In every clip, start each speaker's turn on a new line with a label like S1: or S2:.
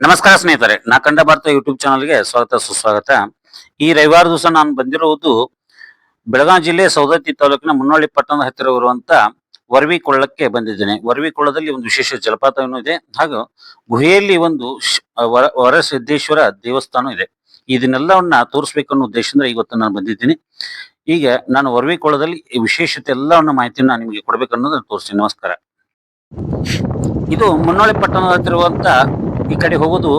S1: ನಮಸ್ಕಾರ ಸ್ನೇಹಿತರೆ, ನಾ ಕಂಡ ಭಾರತ ಯೂಟ್ಯೂಬ್ ಚಾನಲ್ಗೆ ಸ್ವಾಗತ, ಸುಸ್ವಾಗತ. ಈ ರವಿವಾರ ದಿವಸ ನಾನು ಬಂದಿರುವುದು ಬೆಳಗಾವಿ ಜಿಲ್ಲೆ ಸೌದತ್ತಿ ತಾಲೂಕಿನ ಮುನ್ನೋಳಿ ಪಟ್ಟಣದ ಹತ್ತಿರ ಇರುವಂತ ವರ್ವಿಕೊಳ್ಳಕ್ಕೆ ಬಂದಿದ್ದೇನೆ. ವರವಿಕೊಳ್ಳದಲ್ಲಿ ಒಂದು ವಿಶೇಷ ಜಲಪಾತವನ್ನು ಇದೆ. ಹಾಗೂ ಗುಹೆಯಲ್ಲಿ ಒಂದು ವರಸಿದ್ದೇಶ್ವರ ದೇವಸ್ಥಾನ ಇದೆ. ಇದನ್ನೆಲ್ಲವನ್ನ ತೋರಿಸ್ಬೇಕನ್ನೋ ಉದ್ದೇಶದಿಂದ ಇವತ್ತು ನಾನು ಬಂದಿದ್ದೀನಿ. ಈಗ ನಾನು ವರವಿಕೊಳ್ಳದಲ್ಲಿ ವಿಶೇಷತೆ ಎಲ್ಲವನ್ನ ಮಾಹಿತಿಯನ್ನು ನಾನು ನಿಮಗೆ ಕೊಡ್ಬೇಕನ್ನೋದನ್ನ ತೋರಿಸ್ತೀನಿ. ನಮಸ್ಕಾರ. ಇದು ಮುನ್ನೋಳಿ ಪಟ್ಟಣದ ಹತ್ತಿರ ಇರುವಂತ ಈ ಕಡೆ ಹೋಗೋದು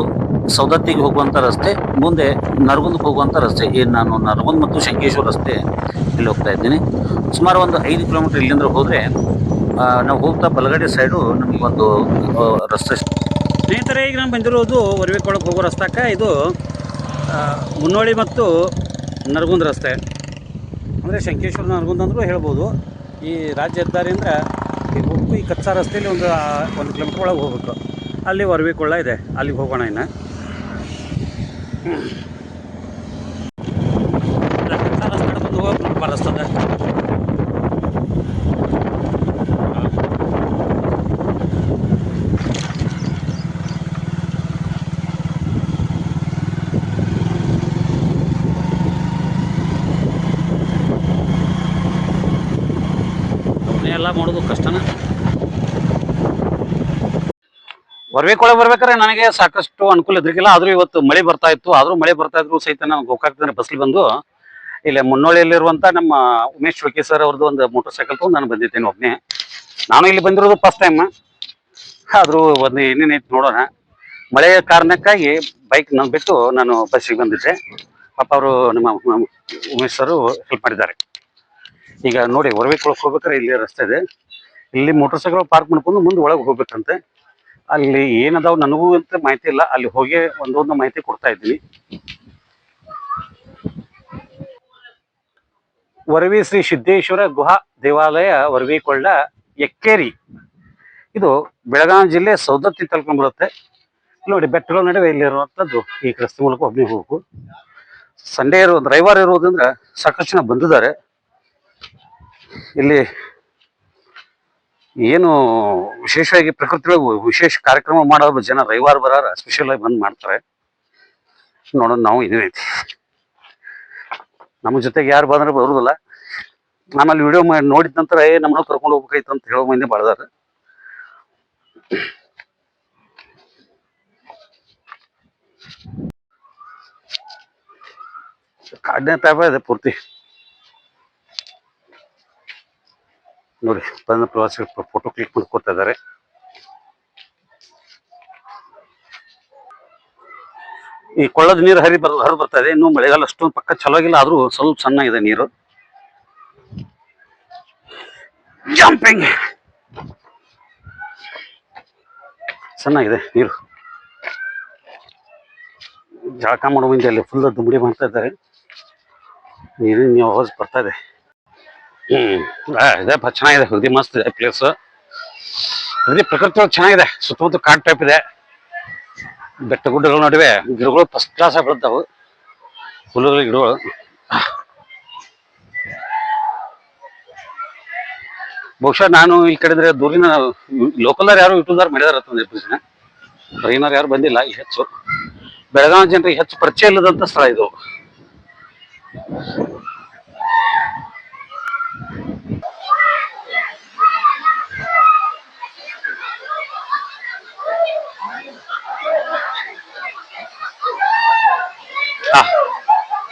S1: ಸೌದತ್ತಿಗೆ ಹೋಗುವಂತ ರಸ್ತೆ, ಮುಂದೆ ನರಗುಂದಕ್ಕೆ ಹೋಗುವಂತ ರಸ್ತೆ. ಏನು ನಾನು ನರಗುಂದ್ ಮತ್ತು ಶಂಕೇಶ್ವರ ರಸ್ತೆ ಇಲ್ಲಿ ಹೋಗ್ತಾ ಇದ್ದೀನಿ. ಸುಮಾರು ಒಂದು ಐದು ಕಿಲೋಮೀಟರ್ ಇಲ್ಲಿಂದ ಹೋದರೆ ನಾವು ಹೋಗ್ತಾ ಬಲಗಡೆ ಸೈಡು ನಮಗೆ ಒಂದು ರಸ್ತೆ ಸ್ನೇಹಿತರೆ, ಈಗ ನಾನು ಬಂದಿರೋದು ಒಳಗೆ ಹೋಗೋ ರಸ್ತಾಕ. ಇದು ಮುನ್ನೋಳಿ ಮತ್ತು ನರಗುಂದ ರಸ್ತೆ. ಅಂದರೆ ಶಂಕೇಶ್ವರ ನರಗುಂದ ಅಂದರೂ ಹೇಳ್ಬೋದು. ಈ ರಾಜ್ಯ ಹೆದ್ದಾರಿಯಿಂದ ಈ ಕಚ್ಚಾ ರಸ್ತೆಯಲ್ಲಿ ಒಂದು ಒಂದು ಕಿಲೋಮೀಟರ್ ಒಳಗೆ ಹೋಗ್ಬೇಕು. ಅಲ್ಲಿ ಕೊಳ್ಳ ಇದೆ. ಅಲ್ಲಿಗೆ ಹೋಗೋಣ ಇನ್ನು. ಹೋಗಿ ಎಲ್ಲ ಮಾಡೋದು ಕಷ್ಟನ. ಬರ್ಬೇಕೊಳ ಬರ್ಬೇಕಾದ್ರೆ ನನಗೆ ಸಾಕಷ್ಟು ಅನುಕೂಲ ಇದ್ರಿಗಿಲ್ಲ. ಆದ್ರೂ ಇವತ್ತು ಮಳೆ ಬರ್ತಾ ಇತ್ತು. ಆದ್ರೂ ಮಳೆ ಬರ್ತಾ ಇದ್ರು ಸಹಿತ ನಾನು ಗೋಕಾಕದಿಂದ ಬಸ್ಲಿ ಬಂದು, ಇಲ್ಲಿ ಮುನ್ನೋಳಿಯಲ್ಲಿರುವಂತ ನಮ್ಮ ಉಮೇಶ್ ಶೋಕಿ ಸರ್ ಅವ್ರದ್ದು ಒಂದು ಮೋಟರ್ ಸೈಕಲ್ ತಗೊಂಡು ನಾನು ಬಂದಿದ್ದೇನೆ ಒಬ್ಬನೇ ನಾನು ಇಲ್ಲಿ ಬಂದಿರೋದು ಫಸ್ಟ್ ಟೈಮ್ ಆದ್ರೂ ಒಂದು ಏನೇನೈತಿ ನೋಡೋಣ. ಮಳೆಯ ಕಾರಣಕ್ಕಾಗಿ ಬೈಕ್ ನಾನು ಬಿಟ್ಟು ನಾನು ಬಸ್ಸಿಗೆ ಬಂದಿದ್ದೆ. ಪಾಪ ಅವರು ನಮ್ಮ ನಮ್ಮ ಉಮೇಶ್ ಸರ್ ಹೆಲ್ಪ್ ಮಾಡಿದ್ದಾರೆ. ಈಗ ನೋಡಿ ಹೊರಬೇಕೊಳಕ್ಕೆ ಹೋಗ್ಬೇಕಾದ್ರೆ ಇಲ್ಲಿ ರಸ್ತೆ ಇದೆ. ಇಲ್ಲಿ ಮೋಟರ್ ಸೈಕಲ್ ಪಾರ್ಕ್ ಮಾಡ್ಕೊಂಡು ಮುಂದೆ ಒಳಗೆ ಹೋಗ್ಬೇಕಂತೆ. ಅಲ್ಲಿ ಏನದಾವ್ ನನಗೂ ಅಂತ ಮಾಹಿತಿ ಇಲ್ಲ. ಅಲ್ಲಿ ಹೋಗಿ ಒಂದೊಂದು ಮಾಹಿತಿ ಕೊಡ್ತಾ ಇದ್ದೀನಿ. ವರವಿ ಶ್ರೀ ಸಿದ್ದೇಶ್ವರ ಗುಹಾ ದೇವಾಲಯ ವರವಿಕೊಳ್ಳ ಎಕ್ಕೇರಿ. ಇದು ಬೆಳಗಾವಿ ಜಿಲ್ಲೆ ಸೌದತ್ತಿ ತಾಲೂಕು ಬರುತ್ತೆ. ನೋಡಿ, ಬೆಟ್ಟಗಳ ನಡುವೆ ಇಲ್ಲಿರುವಂಥದ್ದು ಈ ರಸ್ತೆ ಮೂಲಕ ಒಬ್ಬನೇ ಹೋಗಬೇಕು ಸಂಡೇ ಇರೋ ರವಿವಾರ ಇರೋದ್ರಿಂದ ಸಾಕಷ್ಟು ಜನ ಬಂದಿದ್ದಾರೆ. ಇಲ್ಲಿ ಏನು ವಿಶೇಷವಾಗಿ ಪ್ರಕೃತಿಯೊಳಗೆ ವಿಶೇಷ ಕಾರ್ಯಕ್ರಮ ಮಾಡೋ ಜನ ರವಿವಾರ ಬರಾರ ಸ್ಪೆಷಲ್ ಆಗಿ ಬಂದ್ ಮಾಡ್ತಾರೆ. ನೋಡೋಣ ನಾವು ಇದೀವಿ ನಮ್ಮ ಜೊತೆಗೆ ಯಾರು ಬಂದ್ರೆ ಬರುದಿಲ್ಲ ಆಮೇಲೆ ವಿಡಿಯೋ ಮಾಡಿ ನೋಡಿದ ನಂತರ, ಏ, ನಮ್ಮನ್ನ ಕರ್ಕೊಂಡು ಹೋಗ್ಬೇಕಾಯ್ತು ಅಂತ ಹೇಳೋ ಮಂದಿ ಬಾಳ್ದಾರ ಕಾಡ್ನೇ ತಾಪ ಇದೆ ಪೂರ್ತಿ. ನೋಡಿ ಬಂದ ಪ್ರವಾಸಿಗರು ಫೋಟೋ ಕ್ಲಿಕ್ ಮಾಡ್ಕೊತಾ ಇದ್ದಾರೆ. ಈ ಕೊಳ್ಳದ ನೀರು ಹರಿ ಬರ್ ಹರಿ ಬರ್ತಾ ಇದೆ. ಇನ್ನು ಮಳೆಗಾಲ ಅಷ್ಟೊಂದು ಪಕ್ಕ ಚಲೋ ಆಗಿಲ್ಲ ಆದ್ರೂ ಸ್ವಲ್ಪ ಇದೆ ನೀರು. ಜಂಪಿಂಗ್ ಚೆನ್ನಾಗಿದೆ ನೀರು. ಜಳಕ ಮಾಡುವ ಅಲ್ಲಿ ಫುಲ್ ದುಂಬಡಿ ಮಾಡ್ತಾ ಇದ್ದಾರೆ. ನೀರಿನ ಆವಾಜ್ ಬರ್ತಾ ಇದೆ. ಹ್ಮ್. ಚೆನ್ನಾಗಿದೆ. ಅಗದಿ ಮಸ್ತ್ ಇದೆ ಪ್ಲೇಸ್ ಅಗದಿ ಪ್ರಕೃತಿ ಚೆನ್ನಾಗಿದೆ. ಸುತ್ತಮುತ್ತ ಕಾಡ್ ಟೈಪ್ ಇದೆ. ಬೆಟ್ಟ ಗುಡ್ಡಗಳ ನಡುವೆ. ಗಿಡಗಳು ಫಸ್ಟ್ ಕ್ಲಾಸ್ ಆಗಿ ಬೆಳೆದಾವು ಹುಲ್ಲುಗಳ, ಗಿಡಗಳು. ಬಹುಶಃ ನಾನು ಈ ಕಡೆ ದೂರಿನ ಲೋಕಲ್ದಾರ ಯಾರು ಯೂಟ್ಯೂಬ್ದಾರ್ ಮಾಡಿದಾರ ಜನ ಟ್ರೈನರ್ ಯಾರು ಬಂದಿಲ್ಲ ಹೆಚ್ಚು. ಬೆಳಗಾವಿ ಜನರಿಗೆ ಹೆಚ್ಚು ಪರಿಚಯ ಇಲ್ಲದಂತ ಸ್ಥಳ ಇದು.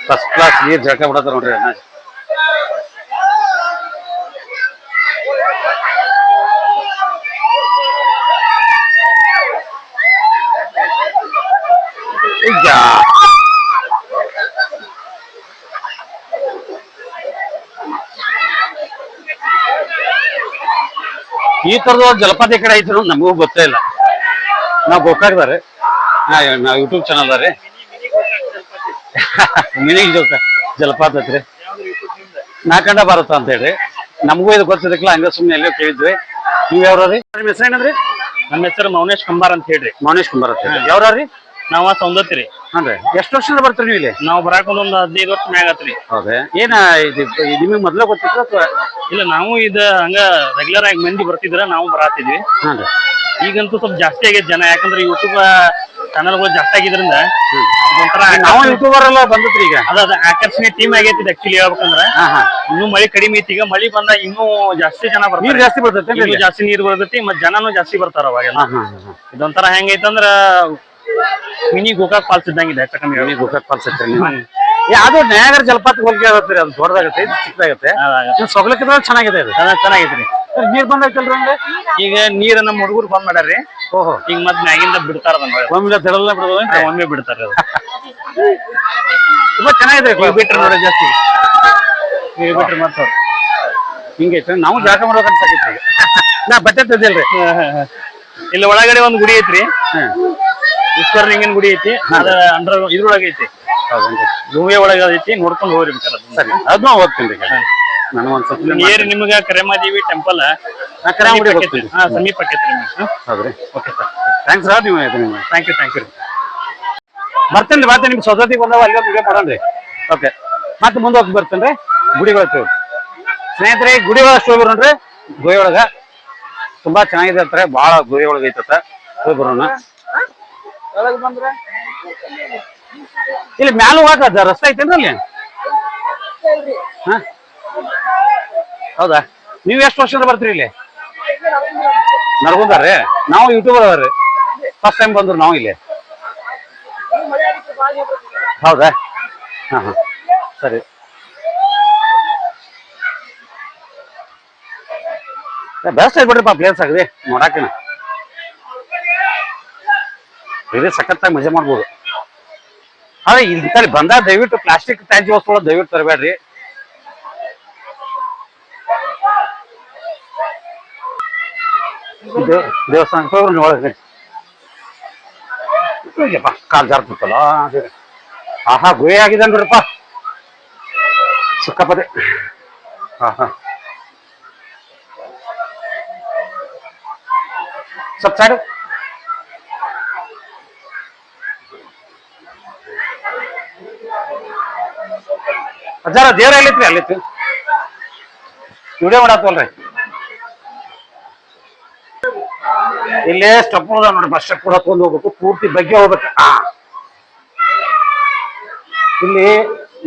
S1: ಫಸ್ಟ್ ಕ್ಲಾಸ್ ನೀರ್ ಜಳಕ ಬಿಡತ್ತ ನೋಡ್ರಿ ಅಣ್ಣ. ಈ ತರದ ಜಲಪಾತ ಈ ಕಡೆ ಐತಿ ನಮಗೂ ಗೊತ್ತೇ ಇಲ್ಲ. ನಾವು ಗೋಕಾಕ್ದಾರೆ ನಾ ಯೂಟ್ಯೂಬ್ ಚಾನಲ್ ಅದಾರೆ ಮಿನಿ ಜಲಪಾತ ಐತ್ರಿ ನಾಕಂಡ ಭಾರತ ಅಂತ ಹೇಳ್ರಿ. ನಮಗೂ ಇದು ಗೊತ್ತಿದ್ದಕ್ಕಿಲ್ಲ ಹಂಗ ಸುಮ್ಮನೆ ಎಲ್ಲೋ ಕೇಳಿದ್ವಿ. ನೀವು ಯಾವ್ರಿ ನಿಮ್ಮ ಹೆಸರು ಏನಂದ್ರಿ?
S2: ನಮ್ಮ ಹೆಸರು ಮೌನೇಶ್ ಕುಂಬಾರ್ ಅಂತ ಹೇಳ್ರಿ.
S1: ಮೌನೇಶ್ ಕುಂಬಾರ್ ಅಂತ ಹೇಳಿ ಯಾವ್ರಿ
S2: ನಾವ ಸೌಂದತ್ರಿ ರೀ.
S1: ಹನ್ರಿ ಎಷ್ಟು ವರ್ಷದಿಂದ ಬರ್ತೀರಿ ನೀವು ಇಲ್ಲಿ?
S2: ನಾವು ಬರಾಕ್ ಒಂದು ಹದಿನೈದು ವರ್ಷ ಮ್ಯಾಗ ಆತ್ರಿ.
S1: ಹೌದೇ. ಏನ ಇದು ನಿಮಗೆ ಮೊದ್ಲೇ ಗೊತ್ತಿತ್ತು ಅಥವಾ?
S2: ಇಲ್ಲ ನಾವು ಇದ ಹಂಗ ರೆಗ್ಯುಲರ್ ಆಗಿ ಮಂದಿ ಬರ್ತಿದ್ರ ನಾವು ಬರಾತಿದ್ವಿ.
S1: ಹಾನ್ರಿ
S2: ಈಗಂತೂ ಸ್ವಲ್ಪ ಜಾಸ್ತಿ ಆಗೈತೆ ಜನ. ಯಾಕಂದ್ರೆ ಯೂಟ್ಯೂಬ್ ಚಾನಲ್ಗಳು ಜಾಸ್ತಿ ಆಗಿದ್ರಿಂದ ಇದೊಂಥರ
S1: ನಾವು ಯೂಟ್ಯೂಬರ್ ಎಲ್ಲ ಬಂದತ್ರಿ ಈಗ.
S2: ಅದ ಅದ ಆಕರ್ಷಣೆ ಟೀಮ್ ಆಗೈತಿ ಆಕ್ಚುಲಿ ಹೇಳ್ಬೇಕಂದ್ರ. ಇನ್ನೂ ಮಳಿ ಕಡಿಮೆ ಐತಿ ಈಗ ಮಳಿ ಬಂದ ಇನ್ನೂ ಜಾಸ್ತಿ ಜನ
S1: ನೀರ್
S2: ಬರ್ತಾರೆ
S1: ಜಾಸ್ತಿ ಬರ್ತೈತೆ
S2: ಜಾಸ್ತಿ ನೀರು ಬರ್ತೈತಿ ಮತ್ತೆ ಜನನು ಜಾಸ್ತಿ ಬರ್ತಾರ ಅವಾಗೆಲ್ಲ ಇದೊಂಥರ ಹೆಂಗೈತಂದ್ರ ಮಿನಿ ಗೋಕಾಕ್ ಫಾಲ್ಸ್ ಇದ್ದಂಗಿದೆ ಇದೆ ಮಿನಿ
S1: ಗೋಕಾಕ್ ಫಾಲ್ಸ್ ಐತ್ರಿ ಅದು ನ್ಯಾಗರ ಜಲಪಾತ ಹೋಗಿ ಅದು ದೊಡ್ಡದಾಗತ್ತೆ ಚಿಕ್ಕದಾಗತ್ತೆ. ನೀವು ಸೊಗಲಕ್ಕಿದ್ರೆ ಚೆನ್ನಾಗಿದೆ ಅದು
S2: ಚೆನ್ನಾಗೈತ್ರಿ.
S1: ನೀರ್ ಬಂದೈತಲ್ರಿ ಹಂಗೆ?
S2: ಈಗ ನೀರನ್ನ ನಮ್ಮ ಹುಡುಗರು ಬಂದ್ ಮಾಡ್ಯಾರ್ರಿ.
S1: ಓಹೋ.
S2: ಈಗ ಮತ್ ಮ್ಯಾಗಿಂದ ಬಿಡ್ತಾರ
S1: ಒಮ್ಮೆ ತಿಳಲ್ಲ ಬಿಡೋದು
S2: ಒಮ್ಮೆ ಬಿಡ್ತಾರ ಅದು.
S1: ತುಂಬಾ ಚೆನ್ನಾಗಿದೆ
S2: ಬಿಟ್ರೆ ನೋಡಿ ಜಾಸ್ತಿ. ನೀವು ಬಿಟ್ರೆ ಮತ್ತ
S1: ಹಿಂಗೈತೆ ನಾವು ಜಾಗ ಮಾಡ್ಬೇಕಂತ ಸಾಕೈತಿ ನಾ ಬಟ್ಟೆ ತಂದಿಲ್ರಿ
S2: ಇಲ್ಲಿ ಒಳಗಡೆ ಒಂದು ಗುಡಿ ಐತ್ರಿ. ಈಶ್ವರಲಿಂಗನ್ ಗುಡಿ ಐತಿ. ಅದ ಅಂಡ್ರ ಇದ್ರೊಳಗೆ ಐತಿ.
S1: ಹೌದೇನ್ರಿ?
S2: ಗುಹೆ ಒಳಗೆ ಐತಿ ನೋಡ್ಕೊಂಡು ಹೋಗ್ರಿ ಅದನ್ನ.
S1: ಸರಿ ಅದನ್ನ ಹೋಗ್ತೀನಿ ರೀ ನಾನು ಒಂದ್ ಸತಿ
S2: ನೀರ್ ನಿಮ್ಗ ಕರೆಮಾದೇವಿ ಟೆಂಪಲ್
S1: ನಾ ಕರಾವಳಿ ಹೋಗ್ತೀನಿ.
S2: ಹಾ ಸಮೀಪ ಆಕೈತ್ರಿ ನಿಮ್ಗೆ.
S1: ಹೌದ್ರಿ.
S2: ಓಕೆ ಸರ್
S1: ಥ್ಯಾಂಕ್ಸ್ ಸರ್ ನೀವು ನಿಮ್ಮ
S2: ಥ್ಯಾಂಕ್ ಯು ಥ್ಯಾಂಕ್ ಯು
S1: ಬರ್ತೇನೆ ರೀ ಮತ್ತೆ ನಿಮ್ ಸೌದತ್ತಿ ಬಂದಾವ ಅಲ್ಲಿ ಒಂದು ವಿಡಿಯೋ ಮಾಡೋಣ್ರಿ ಓಕೆ ಮತ್ತೆ ಮುಂದೆ ಹೋಗಿ ಬರ್ತೇನೆ ಗುಡಿಗೆ ಹೋಗ್ತೇವೆ ಸ್ನೇಹಿತರೆ ಗುಡಿ ಒಳಗೆ ಶೋ ಬರೋಣ್ರಿ. ಗುಹೆ ಒಳಗ ತುಂಬಾ ಚೆನ್ನಾಗಿದೆ ಅಂತಾರೆ. ಬಹಳ ಗುಹೆ ಒಳಗೆ ಐತತ್ತ ಹೋಗಿ ಬರೋಣ. ಇಲ್ಲಿ ಮ್ಯಾಲ ಹೋಗದ ರಸ್ತೆ ಐತೇನ್ರಿ ಅಲ್ಲಿ? ಹಾ? ಹೌದಾ? ನೀವು ಎಷ್ಟು ವರ್ಷದಿಂದ ಬರ್ತೀರಿ ಇಲ್ಲಿ? ನಡ್ಕೊಂತಾರ ನಾವು ಯೂಟ್ಯೂಬರ್ ಅದಾರ್ರಿ ಫಸ್ಟ್ ಟೈಮ್ ಬಂದ್ರು ನಾವು ಇಲ್ಲಿ. ಹೌದಾ? ಹಾ ಹಾ. ಸರಿ. ಬೆಸ್ಟ್ ಆಗ್ಬಿಡ್ರಿಪ್ಪ ಪ್ಲೇಸ್ ಆಗದೆ ನೋಡಾಕಿನ. ಬೇರೆ ಸಖತ್ತಾಗಿ ಮಜಾ ಮಾಡ್ಬೋದು. ಅದೇ ಇಲ್ಲಿ ಬಂದ ದಯವಿಟ್ಟು ಪ್ಲಾಸ್ಟಿಕ್ ತ್ಯಾಜ್ಯ ವಸ್ತುಗಳು ದಯವಿಟ್ಟು ತರಬೇಡ್ರಿ. ದೇವಸ್ಥಾನಕ್ಕೆ ಹೋಗ್ರಿ ನೀವು ಒಳಗೆ ಅಯ್ಯಪ್ಪ ಕಾಲ್ ಜಾರ್ತಲ್ಲ ಆಹಾ ಗುಹೆ ಆಗಿದೆ ನೋಡ್ರಪ್ಪ ಸಿಕ್ಕಾಪದೆ ಹಾ ಹಾ ಸ್ವಲ್ಪ ಸೈಡ್ ಅಜ್ಜಾರ ದೇವ್ರ ಎಲ್ಲಿತ್ರಿ ಅಲ್ಲಿತ್ತು ವಿಡಿಯೋ ಮಾಡತ್ತವಲ್ರಿ ಇಲ್ಲೇ ಸ್ಟೆಪ್ ನೋಡಿ ಬಸ್ ಸ್ಟೆಪ್ ಕೂಡ ತಗೊಂಡು ಹೋಗ್ಬೇಕು, ಪೂರ್ತಿ ಬಗ್ಗೆ ಹೋಗ್ಬೇಕು. ಇಲ್ಲಿ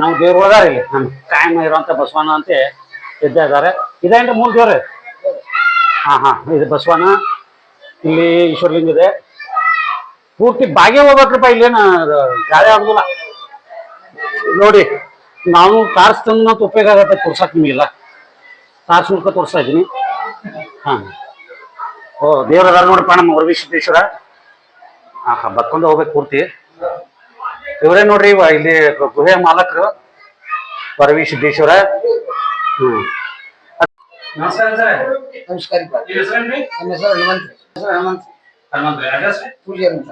S1: ನಾವು ದೇವ್ರು ಹೋದಾರ ಇಲ್ಲಿ ನಮ್ಮ ಟೈಮ್ ಇರುವಂತ ಬಸವಣ್ಣ ಅಂತ ಇದ್ದೇ ಇದ್ದಾರೆ ಇದೇನ್ರಿ ಮೂಲ ದೇವ್ರಿ? ಹಾ ಹಾ, ಇದು ಬಸವಣ್ಣ, ಇಲ್ಲಿ ಈಶ್ವರಲಿಂಗ ಇದೆ. ಪೂರ್ತಿ ಬಾಗೆ ಹೋಗ್ಬೇಕ್ರಪ್ಪ, ಇಲ್ಲೇನ ಗಾಳಿ ಆಗುದಿಲ್ಲ. ನೋಡಿ, ನಾವು ಕಾರ್ಸ್ ಉಪಯೋಗ ಆಗತ್ತೆ, ತೋರ್ಸಕ್ ನಿಮಗಿಲ್ಲ. ಕಾರ್ಸ್ ಮೂಲಕ ತೋರಿಸ್ತಾ ಇದ್ದೀನಿ. ಹಾ. ಓ ದೇವ್ರ ಅದಾರ ನೋಡಪ್ಪ ನಮ್ಮ ವರವಿ ಸಿದ್ದೇಶ್ವರ. ಹಾ ಹಾ ಬಕ್ಕೊಂಡ ಹೋಗ್ಬೇಕು ಪೂರ್ತಿ. ಇವರೇ ನೋಡ್ರಿ ಇವ ಇಲ್ಲಿ ಗುಹೆ ಮಾಲಕರು ವರವಿ ಸಿದ್ದೇಶ್ವರ. ಹ್ಮ್. ನಮಸ್ಕಾರ ಸರ್.
S3: ನಮಸ್ಕಾರ
S1: ನಮ್ಮ
S3: ಹೆಸರು ಹನುಮಂತ್. ಹೆಸರು ಹನುಮಂತ್.
S1: ಹನುಮಂತ ಅಡ್ರೆಸ್
S3: ಅಂತ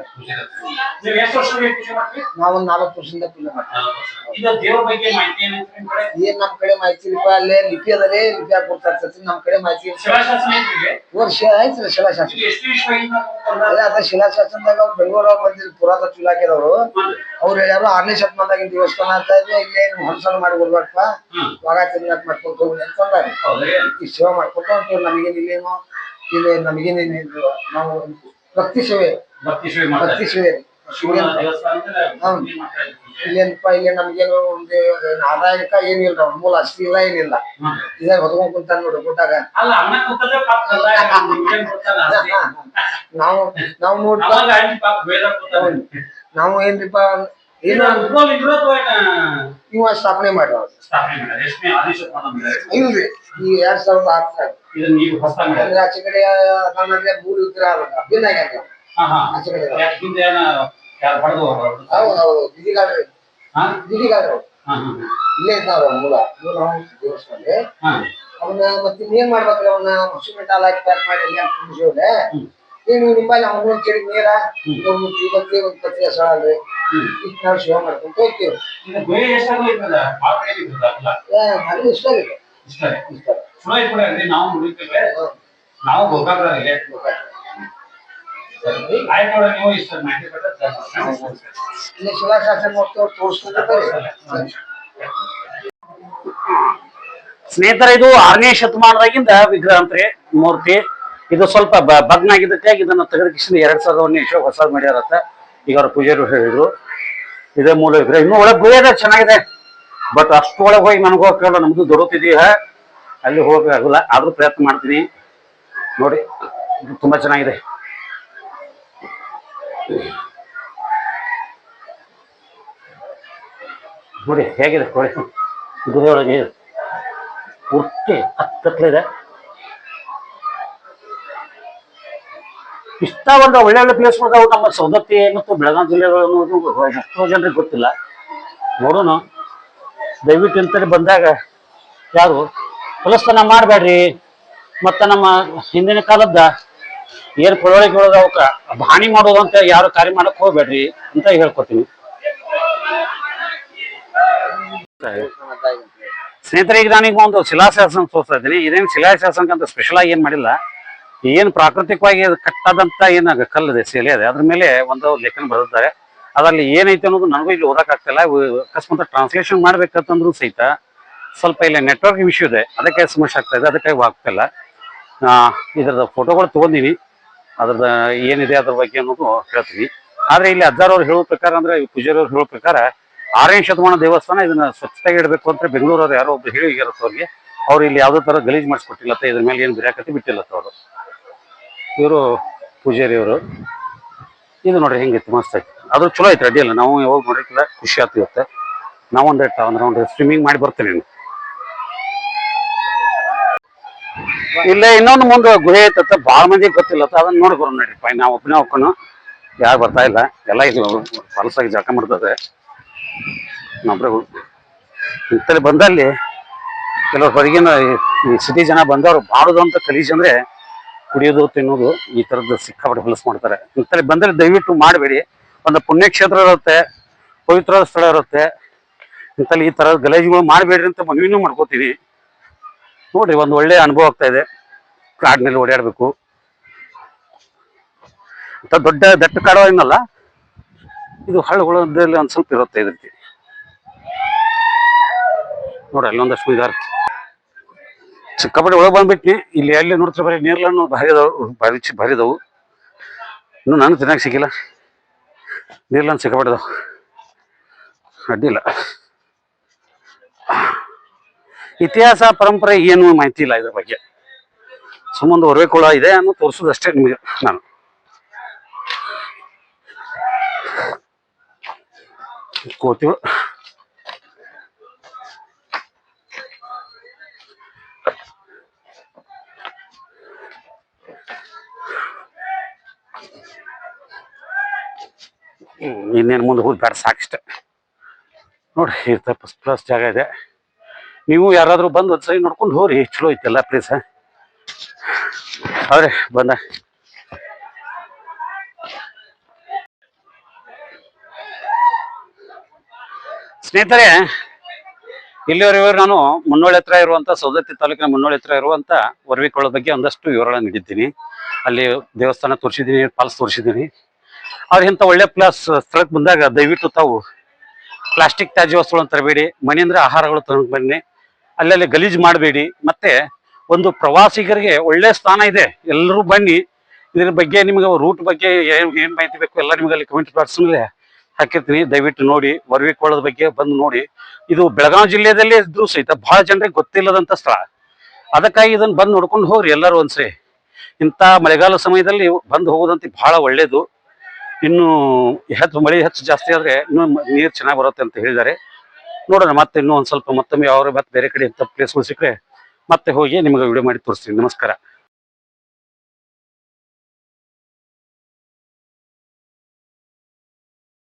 S1: ನೀವು ಎಷ್ಟು ವರ್ಷ ಪೂಜೆ ಮಾಡ್ತೀವಿ
S3: ನಾವೊಂದ್ ನಾಲ್ಕು ವರ್ಷದಿಂದ ಪೂಜೆ ಮಾಡ್ತೀವಿ
S1: ಇದು ದೇವ್ರ ಬಗ್ಗೆ ಮಾಹಿತಿ ಏನೈತಿ ನಿಮ್ ಕಡೆ
S3: ಏನ್ ನಮ್ ಕಡೆ ಮಾಹಿತಿ ಇಲ್ಲಪ್ಪ ಅಲ್ಲೇ ಲಿಪಿ ಅದರೇ ಲಿಪಿ ಹಾಕೊಡ್ತಾರೆ ನಮ್ ಕಡೆ ಮಾಹಿತಿ? ವರ್ಷ ಆಯ್ತು ಶಿಲಾಶಾಸನ ಅದೇ ಅದ ಶಿಲಾಶಾಸನದಾಗ ಅವ್ರು ಬೆಂಗಳೂರು ಬಂದಿದ್ರು ಪುರಾತತ್ವ ಇಲಾಖೆದವರು ಅವ್ರು ಯಾರೋ ಆರನೇ ಶತಮಾನದಾಗಿನ ದೇವಸ್ಥಾನ ಅಂತ ಇದ್ರೆ ಇಲ್ಲೇ ನೀವು ಮಾಡಿ ಬರ್ಬೇಕಪ್ಪ. ವಾಗ ತಿನ್ನಕ್ ಮಾಡ್ಕೊಂಡು ಹೋಗಿ ಅಂತಂದಾರೆ? ಈ ಸೇವೆ ಮಾಡ್ಕೊಂಡು ಹೊಂಟೀವಿ ನಮಗೇನ್ ಇಲ್ಲೇನು ಇಲ್ಲಿ ನಮಗೇನ್ ಇದು ನಾವು ಭಕ್ತಿ ಸೇವೆ
S1: ಭಕ್ತಿ ಸೇವೆ.
S3: ಭಕ್ತಿ ಸೇವೆ. ಇಲ್ಲೇನಪ್ಪ ಇಲ್ಲಿ ನಮ್ಗೇನು ಒಂದು ಏನ್ ಆದಾಯಕ ಏನಿಲ್ಲ ಮೂಲ ಅಸ್ತಿ ಇಲ್ಲ ಏನಿಲ್ಲ. ಇದಾಗ ಹೊತ್ಕೊಂಡ್ ಕುಂತಾನ ನೋಡಿ
S1: ಕೊಟ್ಟಾಗ
S3: ನಾವು ನಾವು
S1: ಕೂತಾನೆ.
S3: ನಾವು ಏನ್ರಿಪ್ಪ ಏನು
S1: ಏನ?
S3: ಇವ ಸ್ಥಾಪನೆ ಮಾಡ್ಯಾವ? ಇಲ್ರಿ. ಈ ಎರಡ್ ಸಾವಿರದ
S1: ಹೊಸ?
S3: ಅಂದ್ರೆ ಆಚೆ ಕಡೆ ಮೂರು ವಿಗ್ರಹ ಭಿನ್ನ ಆಗ್ಯಾವ. ಆಚೆ ಕಡೆ
S1: ಹಿಂದೆ ಏನ?
S3: ಹೌದು ದಿದಿಗಾಡ್ರಿ ಇಲ್ಲೇ ಇದ್ದಾವ ಮೂಲ. ಮೂಲ ದೇವಸ್ಥಾನ. ಅವನ್ನ ಮತ್ತೆ ಇನ್ನೇನ್ ಮಾಡ್ಬೇಕ್ರಿ ಅವನ್ನ? ಸಿಮೆಂಟ್ ಹಾಲ್ ಹಾಕಿ ಪ್ಯಾಕ್ ಮಾಡಿ ಅಲ್ಲಿ ತುಂಬಿಸಿವ್ರೆ ಏನು ನಿಮ್ಮಲ್ಲಿ ಅವನು ಕೇಳಿ ನೀರ? ಒಂದು ಇವತ್ತೇ ಒಂದು ಪತ್ರಿ ಹೆಸರು ಅಲ್ರಿ. ಇಷ್ಟು ನಾವು ಶಿವ ಮಾಡ್ಕೊಂತ ಹೋಗ್ತೀವಿ. ಇಷ್ಟ ಇದೆ
S1: ನಾವು ನೋಡಿದ್ದೇವೆ ನಾವು ಗೋಕಾಕ್ರಲ್ಲಿ ಆಯ್ತು ನೀವು ಇಷ್ಟ.
S3: ಇಲ್ಲಿ ಶಿಲಾಶಾಸನ
S1: ಸ್ನೇಹಿತರೆ ಇದು ಆರನೇ ಶತಮಾನದಾಗಿಂದ ವಿಗ್ರಹ ಅಂತ್ರಿ ಮೂರ್ತಿ. ಇದು ಸ್ವಲ್ಪ ಭಗ್ನ ಆಗಿದ್ದಕ್ಕೆ ಇದನ್ನ ತೆಗೆದಕಿಸಿದ ಎರಡ್ ಸಾವಿರದ ಒಂದು ನಿಮಿಷ ಹೊಸದು ಮಾಡ್ಯಾರತ್ತ. ಈಗ ಅವ್ರ ಪೂಜಾರಿ ಹೇಳಿದ್ರು. ಇದೇ ಮೂಲ ವಿಗ್ರಹ. ಇನ್ನೂ ಒಳಗೆ ಗುಹೆ ಚೆನ್ನಾಗಿದೆ. ಬಟ್ ಅಷ್ಟು ಒಳಗೆ ಹೋಗಿ ನನಗೆ ಕೇಳೋ ನಮ್ದು ದೊರಕಿದೀಯ ಅಲ್ಲಿ ಹೋಗಕ್ಕಾಗಲ್ಲ ಆದ್ರೂ ಪ್ರಯತ್ನ ಮಾಡ್ತೀನಿ. ನೋಡಿ, ಇದು ತುಂಬಾ ಚೆನ್ನಾಗಿದೆ. ನೋಡಿ, ಹೇಗಿದೆ, ಕೋಳಿ. ಒಳಗೆ ಪೂರ್ತಿ ಹತ್ತತ್ಲಿದೆ ಇಷ್ಟ ಒಂದು ಒಳ್ಳೆ ಒಳ್ಳೆ ಪ್ಲೇಸ್ ಅದಾವು ನಮ್ಮ ಸೌದತ್ತಿ ಮತ್ತು ಬೆಳಗಾವಿ ಜಿಲ್ಲೆಗಳು ಎಷ್ಟೋ ಜನರಿಗೆ ಗೊತ್ತಿಲ್ಲ. ನೋಡೋಣ. ದಯವಿಟ್ಟು ಇಂತಲ್ಲಿ ಬಂದಾಗ ಯಾರು? ಹೊಲಸ್ತನ ಮಾಡಬೇಡ್ರಿ. ಮತ್ತ ನಮ್ಮ ಹಿಂದಿನ ಕಾಲದ ಏನ್ ಕೊಳವಳಿಕೆ ಒಳಗೆ ಅವಕ್ಕ ಹಾನಿ ಮಾಡೋದು ಅಂತ ಯಾರು ಕಾರ್ಯ ಮಾಡಕ್ ಹೋಗ್ಬೇಡ್ರಿ ಅಂತ ಹೇಳ್ಕೊತೀನಿ ಸ್ನೇಹಿತರೆ, ಈಗ ನಾನೀಗ ಒಂದು ಶಿಲಾಶಾಸನ ತೋರಿಸ್ತಾ ಇದ್ದೀನಿ. ಇದೇನು ಶಿಲಾಶಾಸನಕ್ಕಂತ ಸ್ಪೆಷಲ್ ಆಗಿ ಏನ್ ಮಾಡಿಲ್ಲ. ಏನ್ ಪ್ರಾಕೃತಿಕವಾಗಿ ಅದು ಕಟ್ಟಾದಂತ ಏನ ಕಲ್ಲಿದೆ, ಸೇಲೆ ಅದೇ ಅದ್ರ ಮೇಲೆ ಒಂದು ಲೇಖನ ಬರೆದಿದ್ದಾರೆ. ಅದರಲ್ಲಿ ಏನೈತೆ ಅನ್ನೋದು ನನಗೂ ಇಲ್ಲಿ ಓದಕ್ ಆಗ್ತಿಲ್ಲ. ಇವು ಅಕಸ್ಮಾತ್ ಟ್ರಾನ್ಸ್ಲೇಷನ್ ಮಾಡ್ಬೇಕಂತಂದ್ರೂ ಸಹಿತ ಸ್ವಲ್ಪ ಇಲ್ಲಿ ನೆಟ್ವರ್ಕ್ ಇಶ್ಯೂ ಇದೆ. ಅದಕ್ಕೆ ಸಮಸ್ಯೆ ಆಗ್ತಾ ಇದೆ. ಅದಕ್ಕೆ ಆಗ್ತಿಲ್ಲ. ಇದ್ರದ ಫೋಟೋಗಳು ತಗೊಂಡಿನಿ ಅದ್ರದ ಏನಿದೆ ಅದ್ರ ಬಗ್ಗೆ ಅನ್ನೋದು ಹೇಳ್ತೀನಿ ಆದ್ರೆ ಇಲ್ಲಿ ಅಜ್ಜಾರವ್ರು ಹೇಳೋ ಪ್ರಕಾರ ಅಂದ್ರೆ ಪೂಜಾರಿ ಪೂಜಾರವ್ರು ಹೇಳೋ ಪ್ರಕಾರ ಆರನೇ ಶತಮಾನ ದೇವಸ್ಥಾನ ಇದನ್ನ ಸ್ವಚ್ಛತೆಗೆ ಇಡಬೇಕು ಅಂತ ಬೆಂಗಳೂರವ್ರು ಯಾರೋ ಒಬ್ರು ಹೇಳಿ ಅವ್ರಿಗೆ ಅವ್ರು ಇಲ್ಲಿ ಯಾವ್ದೋ ತರ ಗಲೀಜ್ ಮಾಡಿಸ್ಕೊಟ್ಟಿಲ್ಲತ್ತ ಇದ್ರ ಮೇಲೆ ಏನು ಬಿರಾಕತಿ ಬಿಟ್ಟಿಲ್ಲತ್ತ ಅವರು. ಇವರು ಪೂಜಾರಿ ಅವರು ಇದು ನೋಡ್ರಿ ಹೆಂಗಿತ್ತು ಮಸ್ತ್ ಐತಿ ಅದು ಚಲೋ ಐತಿ ಅಡ್ಡಿಲ್ಲ ನಾವು ಯಾವಾಗ ನೋಡಿಲ್ಲ ಖುಷಿ ಆಗ್ತಿ ಇವತ್ತೆ. ನಾವೊಂದು ಅಂದ್ರೆ ಒಂದು ಸ್ವಿಮ್ಮಿಂಗ್ ಮಾಡಿ ಬರ್ತೇನೆ. ಇಲ್ಲೇ ಇನ್ನೊಂದು ಮುಂದೆ ಗುಹೆ ಐತತ್ತ ಭಾಳ ಮಂದಿ ಗೊತ್ತಿಲ್ಲ ಅದನ್ನ ನೋಡಿ ಬರೋಣ ಪೈ, ನಾವು ಒಬ್ಬನೇ ಹೋಗ್ಕೊಂಡು ಯಾರು ಬರ್ತಾ ಇಲ್ಲ. ಎಲ್ಲ ಇದು ಫಲಸಾಗಿ ಜಳಕ ಮಾಡ್ತದೆ. ನಮ್ರೆ ಇಂತಲ್ಲಿ ಬಂದಲ್ಲಿ ಕೆಲವ್ರು ಹೊರಗಿನ ಈ ಸಿಟಿ ಜನ ಬಂದವರು ಬಾರದು ಅಂತ ಕಲೀಜ್ ಅಂದ್ರೆ ಕುಡಿಯೋದು, ತಿನ್ನೋದು ಈ ತರದ್ದು ಸಿಕ್ಕಾಪಟ್ಟೆ ಹೊಲಸು ಮಾಡ್ತಾರೆ. ಇಂತಲ್ಲಿ ಬಂದರೆ ದಯವಿಟ್ಟು ಮಾಡಬೇಡಿ. ಒಂದು ಪುಣ್ಯಕ್ಷೇತ್ರ ಇರುತ್ತೆ, ಪವಿತ್ರ ಸ್ಥಳ ಇರುತ್ತೆ. ಇಂತಲ್ಲಿ ಈ ತರ ಗಲೇಜ್ಗಳು ಮಾಡಬೇಡ್ರಿ ಅಂತ ಮನವಿನೂ ಮಾಡ್ಕೋತೀನಿ. ನೋಡ್ರಿ ಒಂದು ಒಳ್ಳೆ ಅನುಭವ ಆಗ್ತಾ ಇದೆ. ಕಾಡಿನಲ್ಲಿ ಓಡಾಡಬೇಕು. ಅಂತ ದೊಡ್ಡ ದಟ್ಟ ಕಾಡು ಏನಲ್ಲ ಇದು ಹಳ್ಳಗಳಲ್ಲಿ ಒಂದ್ ಸ್ವಲ್ಪ ಇರುತ್ತೆ ಇದ ರೀತಿ ನೋಡ್ರಿ ಅಲ್ಲೊಂದಷ್ಟು ಇದಾರೆ ಸಿಕ್ಕಾಪಟ್ಟೆ ಒಳಗೆ ಬಂದ್ಬಿಟ್ನಿ. ಇಲ್ಲಿ ಎಲ್ಲಿ ನೋಡ್ತಾರೆ ಬರೀ ನೀರ್ಲನ್ನು ಭಾರಿ ಅದಾವು ಭಾರಿ ಭಾರಿದವು ಭಾರಿ ಇನ್ನು ನಾನು ತಿನ್ನಕ್ಕೆ ಸಿಕ್ಕಿಲ್ಲ. ನೀರ್ಲನ್ನು ಸಿಕ್ಕಾಪಟ್ಟದವು ಅಡ್ಡಿಲ್ಲ. ಇತಿಹಾಸ, ಪರಂಪರೆ ಏನು ಮಾಹಿತಿ ಇಲ್ಲ ಇದ್ರ ಬಗ್ಗೆ. ಸುಮ್ಮೊಂದು ಹೊರಬೇಕೊಳ ಇದೆ ಅನ್ನೋ ತೋರಿಸೋದಷ್ಟೇ ನಿಮಗೆ ನಾನು. ಕೋತಿಗಳು ಹ್ಮ್, ಇನ್ನೇನು ಮುಂದೆ ಹೋಗಿ ಬೇಡ ಸಾಕಿಷ್ಟ ನೋಡಿ ಇರ್ತ ಫಸ್ಟ್ ಕ್ಲಾಸ್ ಜಾಗ ಇದೆ. ನೀವು ಯಾರಾದರೂ ಬಂದು ಒಂದು ಸರಿ ನೋಡ್ಕೊಂಡು ಹೋಗ್ರಿ, ಚಲೋ ಐತಿ ಎಲ್ಲ ಪ್ಲೇಸ್ ಅವ್ರೆ ಬಂದ. ಸ್ನೇಹಿತರೆ, ಇಲ್ಲಿವರೆಗೂ ನಾನು ಮುನ್ನೋಳಿ ಹತ್ರ ಇರುವಂತ ಸೌದತ್ತಿ ತಾಲೂಕಿನ ಮುನ್ನೋಳಿ ಹತ್ರ ಇರುವಂತ ವರ್ವಿಕೊಳ್ಳೋ ಬಗ್ಗೆ ಒಂದಷ್ಟು ವಿವರಣೆ ನೀಡಿದ್ದೀನಿ. ಅಲ್ಲಿ ದೇವಸ್ಥಾನ ತೋರಿಸಿದ್ದೀನಿ ಫಾಲ್ಸ್ ತೋರಿಸಿದ್ದೀನಿ. ಅವ್ರ ಇಂಥ ಒಳ್ಳೆ ಪ್ಲಾಸ್ ಸ್ಥಳಕ್ಕೆ ಬಂದಾಗ ದಯವಿಟ್ಟು ತಾವು ಪ್ಲಾಸ್ಟಿಕ್ ತ್ಯಾಜ್ಯ ವಸ್ತುಗಳನ್ನು ತರಬೇಡಿ, ಮನೆಯಿಂದ ಆಹಾರಗಳು ತಗೊಂಡು ಬನ್ನಿ. ಅಲ್ಲಲ್ಲಿ ಗಲೀಜು ಮಾಡಬೇಡಿ. ಮತ್ತೆ ಒಂದು ಪ್ರವಾಸಿಗರಿಗೆ ಒಳ್ಳೆ ಸ್ಥಾನ ಇದೆ. ಎಲ್ಲರೂ ಬನ್ನಿ. ಇದ್ರ ಬಗ್ಗೆ ನಿಮಗೆ ರೂಟ್ ಬಗ್ಗೆ ಏನ್ ಏನ್ ಮಾಹಿತಿ ಬೇಕು ಎಲ್ಲ ನಿಮಗೆ ಅಲ್ಲಿ ಕಮೆಂಟ್ ಬಾಕ್ಸ್ ಮೇಲೆ ಹಾಕಿರ್ತೀನಿ. ದಯವಿಟ್ಟು ನೋಡಿ ವರ್ವಿಕೊಳ್ಳೋದ ಬಗ್ಗೆ ಬಂದು ನೋಡಿ. ಇದು ಬೆಳಗಾವಿ ಜಿಲ್ಲೆಯಲ್ಲೇ ಇದ್ರೂ ಸಹಿತ ಬಹಳ ಜನರಿಗೆ ಗೊತ್ತಿಲ್ಲದಂತ ಸ್ಥಳ. ಅದಕ್ಕಾಗಿ ಇದನ್ನ ಬಂದು ನೋಡ್ಕೊಂಡು ಹೋಗ್ರಿ ಎಲ್ಲರೂ ಒಂದ್ಸರಿ. ಇಂಥ ಮಳೆಗಾಲ ಸಮಯದಲ್ಲಿ ಬಂದು ಹೋಗೋದಂತ ಬಹಳ ಒಳ್ಳೇದು. ಇನ್ನು ಹೆಚ್ಚು ಮಳೆ ಹೆಚ್ಚು ಜಾಸ್ತಿ ಆದ್ರೆ ಇನ್ನು ನೀರು ಚೆನ್ನಾಗಿ ಬರುತ್ತೆ ಅಂತ ಹೇಳಿದ್ದಾರೆ. ನೋಡೋಣ, ಮತ್ತೆ ಇನ್ನೂ ಒಂದ್ ಸ್ವಲ್ಪ ಮತ್ತೊಮ್ಮೆ ಯಾವ ಮತ್ತೆ ಬೇರೆ ಕಡೆ ಇಂಥ ಪ್ಲೇಸ್ಗಳು ಸಿಕ್ಕರೆ ಮತ್ತೆ ಹೋಗಿ ನಿಮಗೆ ವಿಡಿಯೋ ಮಾಡಿ ತೋರಿಸ್ತೀನಿ. ನಮಸ್ಕಾರ.